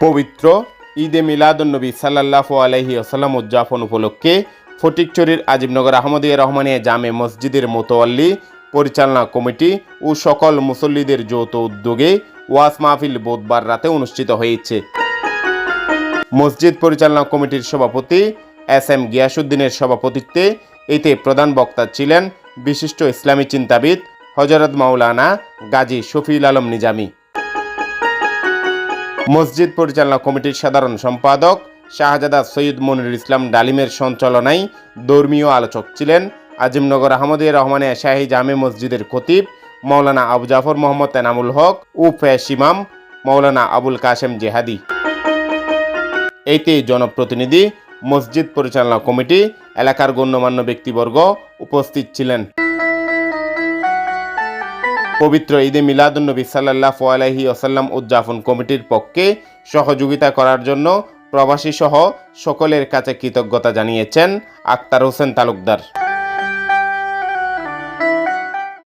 পবিত্র ঈদে মিলাদুন্নবী সাল্লাল্লাহু আলাইহি আসাল্লাম উদযাপন উপলক্ষে ফটিকচুরির আজিমনগর আহমদিয়া রহমানিয়া জামে মসজিদের মোতোয়াল্লি পরিচালনা কমিটি ও সকল মুসল্লিদের যৌথ উদ্যোগে ওয়াস মাহফিল বুধবার রাতে অনুষ্ঠিত হয়েছে। মসজিদ পরিচালনা কমিটির সভাপতি এস এম গিয়াসুদ্দিনের সভাপতিত্বে এতে প্রধান বক্তা ছিলেন বিশিষ্ট ইসলামী চিন্তাবিদ হজরত মাওলানা গাজী শফিউল আলম নিজামী। মসজিদ পরিচালনা কমিটির সাধারণ সম্পাদক শাহজাদা সৈয়দ মনির ইসলাম ডালিমের সঞ্চালনায় ধর্মীয় আলোচক ছিলেন আজিমনগর আহমদিয়া রহমানিয়া শাহী জামে মসজিদের খতিব মৌলানা আবু জাফর মোহাম্মদ এনামুল হক ও ফেশ ইমাম মৌলানা আবুল কাশেম জেহাদি। এতে জনপ্রতিনিধি মসজিদ পরিচালনা কমিটি এলাকার গণ্যমান্য ব্যক্তিবর্গ উপস্থিত ছিলেন। পবিত্র ঈদে মিলাদুন্নবী সাল্লাহ আলাইহি আসাল্লাম উদযাপন কমিটির পক্ষে সহযোগিতা করার জন্য প্রবাসী সহ সকলের কাছে কৃতজ্ঞতা জানিয়েছেন আক্তার হোসেন তালুকদার।